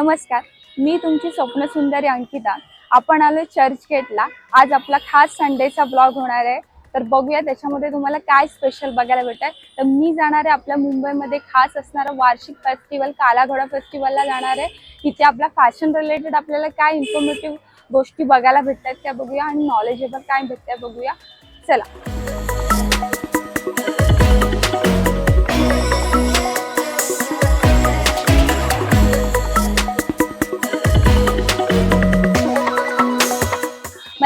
नमस्कार मी तुमची स्वप्न सुंदरी अंकिता. आपण आलो चर्चगेटला आज आपला खास संडेचा ब्लॉग होणार आहे. तर बघूया त्याच्यामध्ये तुम्हाला काय स्पेशल बघायला भेटत आहे तर मी जाणार आहे आपल्या मुंबईमध्ये खास असणारा वार्षिक फेस्टिवल कालाघोडा फेस्टिवलला जाणार आहे. तिथे आपला फॅशन रिलेटेड आपल्याला काय इन्फॉर्मेटिव्ह गोष्टी बघायला भेटतात त्या बघूया. आणि नॉलेजेबल काय भेटतंय बघूया. चला.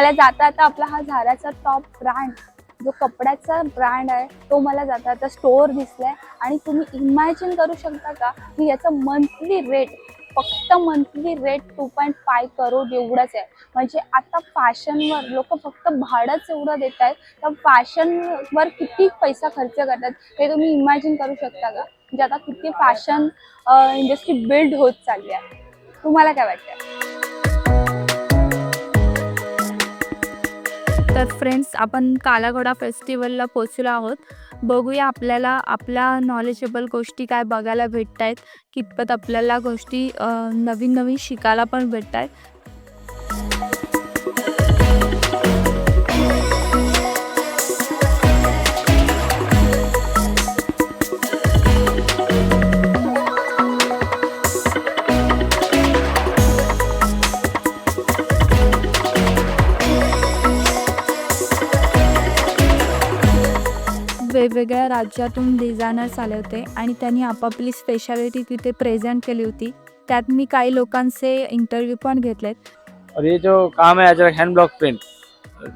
मला जाता आता आपला हा झाराचा टॉप ब्रँड जो कपड्याचा ब्रँड आहे तो मला जाता आता स्टोअर दिसलाय. आणि तुम्ही इमॅजिन करू शकता का की याचा मंथली रेट फक्त monthly rate two point five crore एवढंच आहे. म्हणजे आता फॅशनवर लोक फक्त भाडंच एवढं देत आहेत. तर फॅशनवर किती पैसा खर्च करतात हे तुम्ही इमॅजिन करू शकता का? म्हणजे आता किती फॅशन इंडस्ट्री बिल्ड होत चालली आहे. तुम्हाला काय वाटतं तर फ्रेंड्स आपण कालाघोडा फेस्टिवलला पोचलो आहोत. बघूया आपल्याला आपल्या नॉलेजेबल गोष्टी काय बघायला भेटत आहेत कितपत आपल्याला गोष्टी नवीन नवीन शिकायला पण भेटत आहेत वेगवेगळ्या राज्यातून डिझायनर्स आले होते आणि त्यांनी आपापली स्पेशालिटी तिथे प्रेझेंट केली होती. त्यात मी काही लोकांचे इंटरव्ह्यू पण घेतलेत. और ये जो काम है अजरक हैंड ब्लॉक प्रिंट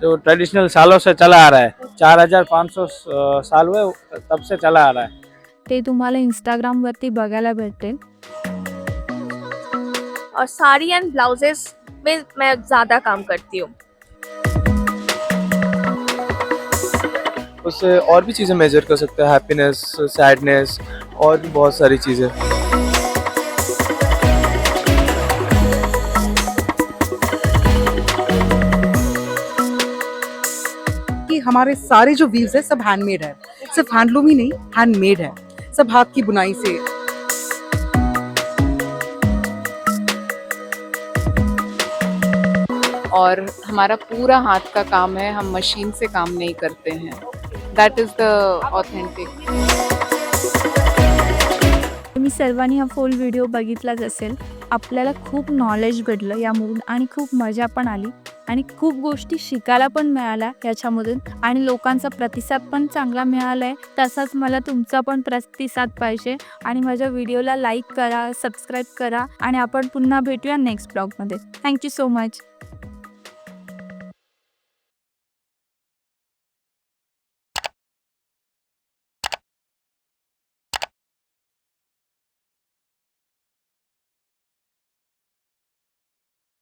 जो ट्रेडिशनल सालों से चला आ रहा है चार हजार पाँच सौ साल हुए तब से चला आ रहा है। ते तुम्हाला इंस्टाग्रामवरती बघायला भेटेल और साड़ी एंड ब्लाउजेस में मैं ज़्यादा काम करती हूँ। उससे और भी चीज़ें मेजर कर सकते हैं हैप्पीनेस सैडनेस और भी बहुत सारी चीज़ें। हमारे सारे जो व्हील्स है सब हैंडमेड है। सिर्फ़ हैंडलूम ही नहीं हैंडमेड है। सब हाथ की बुनाई से। और हमारा पूरा हाथ का काम है हम मशीन से काम नहीं करते हैं। दॅट इज़ द ऑथेंटिक तुम्ही सर्वांनी हा फुल व्हिडिओ बघितलाच असेल. आपल्याला खूप नॉलेज भेटलं यामधून आणि खूप मजा पण आली. आणि खूप गोष्टी शिकायला पण मिळाल्या याच्यामधून. आणि लोकांचा प्रतिसाद पण चांगला मिळाला आहे तसाच मला तुमचा पण प्रतिसाद पाहिजे. आणि माझ्या व्हिडिओला लाईक करा सबस्क्राईब करा. आणि आपण पुन्हा भेटूया नेक्स्ट ब्लॉगमध्ये थँक्यू सो मच